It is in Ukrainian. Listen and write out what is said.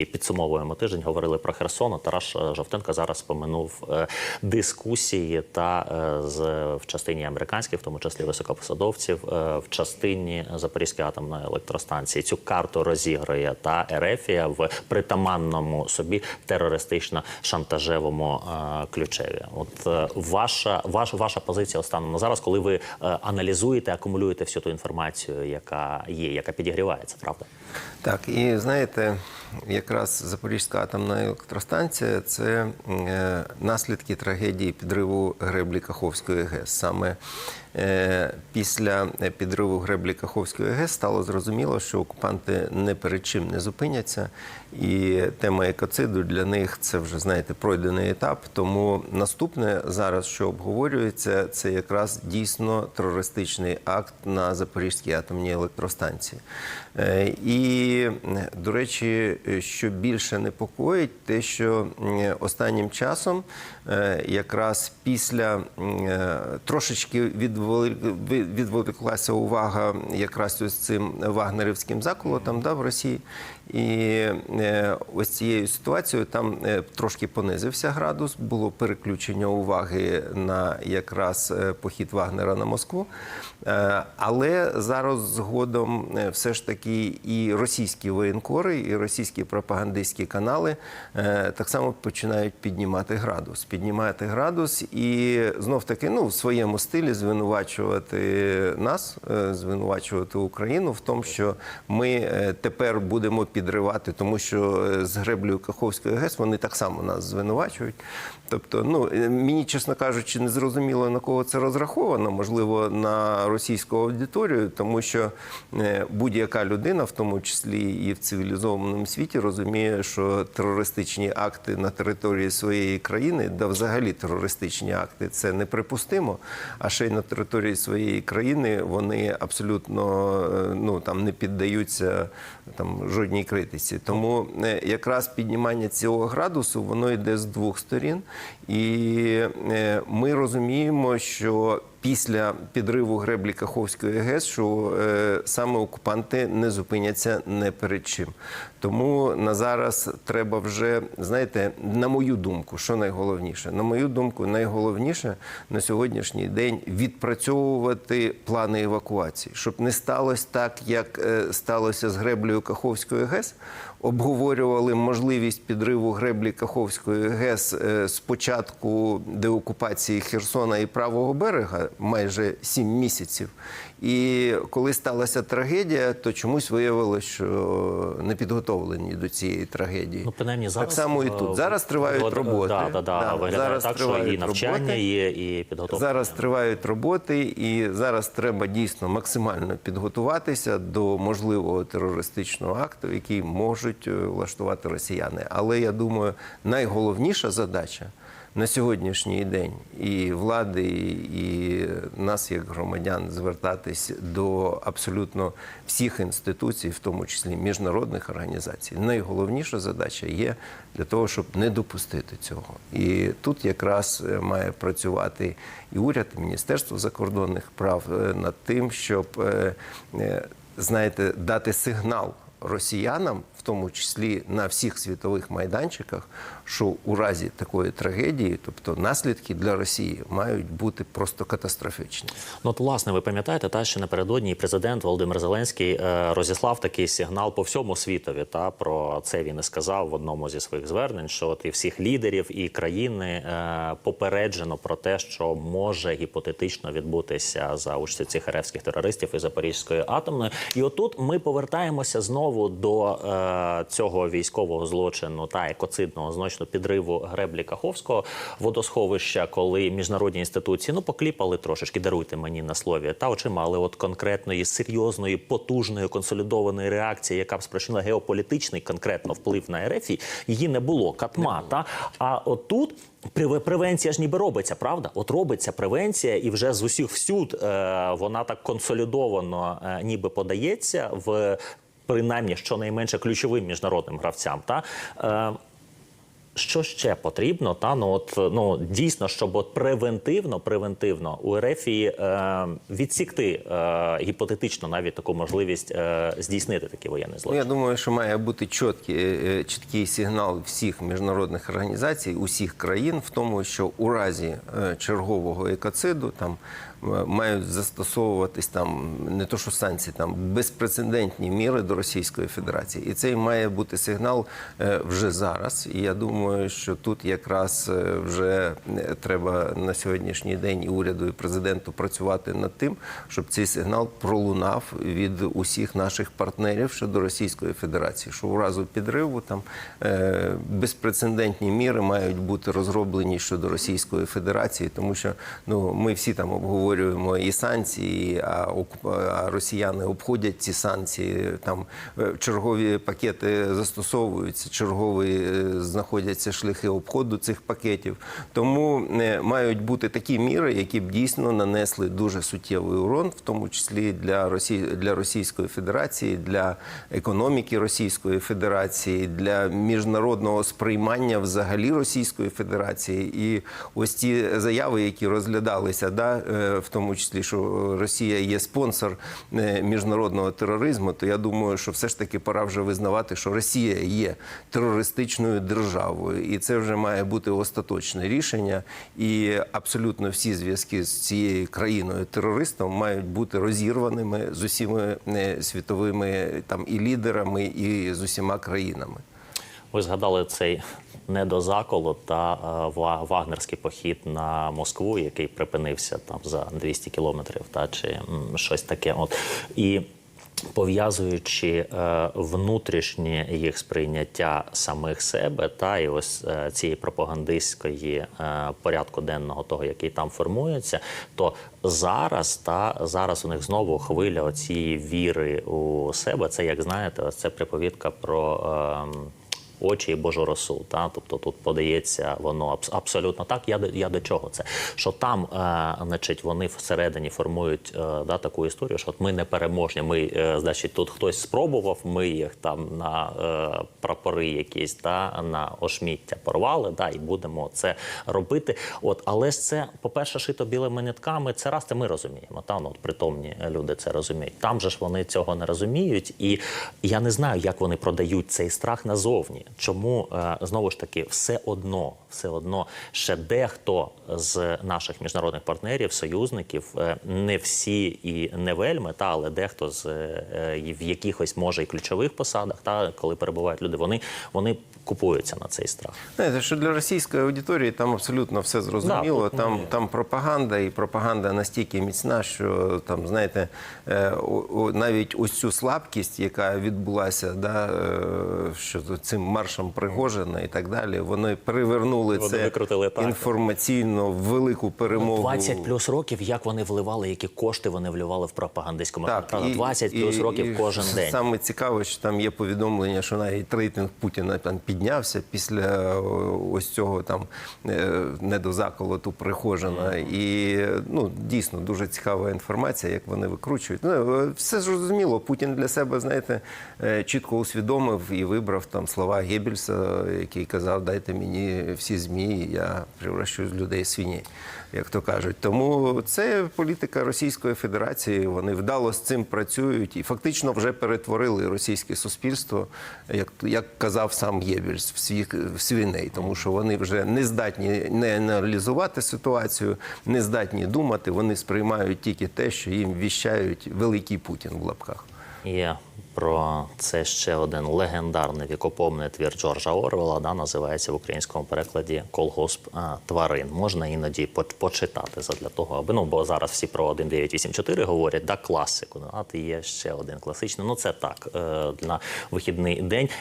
І підсумовуємо тиждень. Говорили про Херсон. Тараш е, Жовтенко зараз споминув е, дискусії та е, з в частині американських, в тому числі високопосадовців, в частині Запорізької атомної електростанції. Цю карту розігрує та Ерефія в притаманному собі терористично-шантажевому е, ключеві. От ваша ваша ваша позиція станом на зараз, коли ви аналізуєте, акумулюєте всю ту інформацію, яка є, яка підігрівається, правда? Так, і знаєте, якраз Запорізька атомна електростанція це е, наслідки трагедії підриву греблі Каховської ГЕС. Саме е, після підриву греблі Каховської ГЕС стало зрозуміло, що окупанти не перед чим не зупиняться, і тема екоциду для них це вже знаєте пройдений етап. Тому наступне зараз, що обговорюється, це якраз дійсно терористичний акт на Запорізькій атомній електростанції. Е, І, до речі, що більше непокоїть, те, що останнім часом, е, якраз після е, трошечки відволіклася увага якраз ось цим вагнерівським заколотом да, в Росії. І е, ось цією ситуацією там трошки понизився градус, було переключення уваги на якраз похід Вагнера на Москву. Але зараз згодом все ж таки і російські воєнкори, і російські пропагандистські канали е, так само починають піднімати градус. Піднімати градус і знов таки ну, в своєму стилі звинувачувати нас, е, звинувачувати Україну в тому, що ми е, тепер будемо підривати, тому що з греблею Каховської ГЕС вони так само нас звинувачують. Тобто, ну мені, чесно кажучи, не зрозуміло на кого це розраховано, можливо, на російську аудиторію, тому що будь-яка людина, в тому числі і в цивілізованому світі, розуміє, що терористичні акти на території своєї країни, да взагалі терористичні акти, це неприпустимо. А ще й на території своєї країни вони абсолютно е, ну там не піддаються там жодній критиці. Тому е, якраз піднімання цього градусу воно йде з двох сторін, і е, ми розуміємо, що після підриву греблі Каховської ГЕС, що е, саме окупанти не зупиняться не перед чим. Тому на зараз треба вже, знаєте, на мою думку, що найголовніше? На мою думку, найголовніше на сьогоднішній день відпрацьовувати плани евакуації, щоб не сталося так, як е, сталося з греблею Каховської ГЕС. Обговорювали можливість підриву греблі Каховської ГЕС е, з початку деокупації Херсона і правого берега майже сім місяців. І коли сталася трагедія, то чомусь виявилося, що не підготовлені до цієї трагедії. Ну, принаймні зараз так само і е, тут. Зараз тривають от, роботи. Да, да, да. Да, зараз так, що і навчання роботи. є, і підготовка. Зараз тривають роботи, і зараз треба дійсно максимально підготуватися до можливого терористичного акту, який можуть е, влаштувати росіяни. Але я думаю, найголовніша задача на сьогоднішній день і влади, і нас, як громадян, звертатись до абсолютно всіх інституцій, в тому числі міжнародних організацій. Найголовніша задача є для того, щоб не допустити цього. І тут якраз е, має працювати і уряд, і Міністерство закордонних прав е, над тим, щоб е, знаєте, дати сигнал росіянам, в тому числі на всіх світових майданчиках, що у разі такої трагедії, тобто наслідки для Росії, мають бути просто катастрофічні. Ну, от, власне, ви пам'ятаєте, та що напередодні президент Володимир Зеленський е, розіслав такий сигнал по всьому світові. Та про це він і сказав в одному зі своїх звернень, що от і всіх лідерів і країни е, попереджено про те, що може гіпотетично відбутися за участю цих еревських терористів і Запорізької атомної. І отут ми повертаємося знову до е, цього військового злочину та екоцидного злочину підриву греблі Каховського водосховища, коли міжнародні інституції ну покліпали трошечки, даруйте мені на слові, та очима, але от конкретної серйозної, потужної консолідованої реакції, яка б спричинила геополітичний конкретно вплив на РФ, її не було. Катма та а отут. Превенція ж ніби робиться, правда? От робиться превенція, і вже з усіх всюд е, вона так консолідовано е, ніби подається в принаймні щонайменше ключовим міжнародним гравцям. Та е, Що ще потрібно? Та ну от ну дійсно, щоб от превентивно, превентивно у Ерефії е, відсікти е, гіпотетично навіть таку можливість е, здійснити такий воєнний Ну, я думаю, що має бути чіткий, е, чіткий сигнал всіх міжнародних організацій, усіх країн в тому, що у разі е, чергового екоциду там е, мають застосовуватись там не то, що санкції, там безпрецедентні міри до Російської Федерації, і цей має бути сигнал е, вже зараз. І я думаю, що тут якраз е, вже е, треба на сьогоднішній день і уряду, і президенту працювати над тим, щоб цей сигнал пролунав від усіх наших партнерів щодо Російської Федерації, що у разу підриву там безпрецедентні міри мають бути розроблені щодо Російської Федерації, тому що ну ми всі там обговорюємо і санкції, а, росіяни обходять ці санкції. Там е, чергові пакети застосовуються, чергові е, знаходяться шляхи обходу цих пакетів. Тому е, мають бути такі міри, які б дійсно нанесли дуже суттєвий урон, в тому числі для Росії для Російської Федерації, для економіки Російської Федерації, для міжнародного сприймання взагалі Російської Федерації. І ось ті заяви, які розглядалися, да, в тому числі, що Росія є спонсор е, міжнародного тероризму, то я думаю, що все ж таки пора вже визнавати, що Росія є терористичною державою, і це вже має бути остаточне рішення. І абсолютно всі зв'язки з цією країною терористом мають бути розірваними з усіма е, світовими там і лідерами, і з усіма країнами. Ви згадали цей недозаколот та е, вагнерський похід на Москву, який припинився там за 200 кілометрів, та чи щось таке. От і пов'язуючи е, внутрішнє їх сприйняття самих себе, та і ось е, цієї пропагандистської порядку денного того, який там формується, то зараз та зараз у них знову хвиля цієї віри у себе. Це як знаєте, це приповідка про. ем, очі і Божу росу. Та? Тобто тут подається воно абс- абсолютно так. Я, я до чого це? Що там, е, значить, вони всередині формують е, да, таку історію, що от ми не переможні. Ми, е, значить, тут хтось спробував, ми їх там на е, прапори якісь, та, на ошміття порвали, да, і будемо це робити. От, але ж це, по-перше, шито білими нитками, це раз це ми розуміємо. Та, ну, от, притомні люди це розуміють. Там же ж вони цього не розуміють, і я не знаю, як вони продають цей страх назовні. Чому е, знову ж таки все одно, все одно ще дехто з наших міжнародних партнерів, союзників, е, не всі і не вельми, та але дехто з е, в якихось може і ключових посадах, та коли перебувають люди, вони, вони купуються на цей страх. Знаєте, що для російської аудиторії там абсолютно все зрозуміло. Да, там, там пропаганда, і пропаганда настільки міцна, що там, знаєте, е, навіть ось цю слабкість, яка відбулася, да, е, що цим маршем Пригожина і так далі, вони перевернули Вони це викрутили так. інформаційно в велику перемогу. 20 плюс років, як вони вливали, які кошти вони вливали в пропагандистську Так, матеріал. 20 плюс років кожен день. Саме цікаве, що там є повідомлення, що навіть рейтинг Путіна там піднявся після ось цього там е, недозаколоту Пригожина. І ну дійсно дуже цікава інформація, як вони викручують. Ну е, все зрозуміло. Путін для себе, знаєте, е, чітко усвідомив і вибрав там слова Геббельса, який казав: Дайте мені всі змі, я превращу людей свині, як то кажуть. Тому це політика Російської Федерації. Вони вдало з цим працюють і фактично вже перетворили російське суспільство, як, як казав сам Геббельс, в свій в свиней, тому що вони вже не здатні не аналізувати ситуацію, не здатні думати. Вони сприймають тільки те, що їм віщають великий Путін в лапках. Є про це ще один легендарний вікопомний твір Джорджа Орвела, да, називається в українському перекладі Колгосп тварин. Можна іноді по- почитати задля того, аби ну бо зараз всі про 1984 говорять, да, класику. Ну, а ти є ще один класичний. Ну це так е, на вихідний день.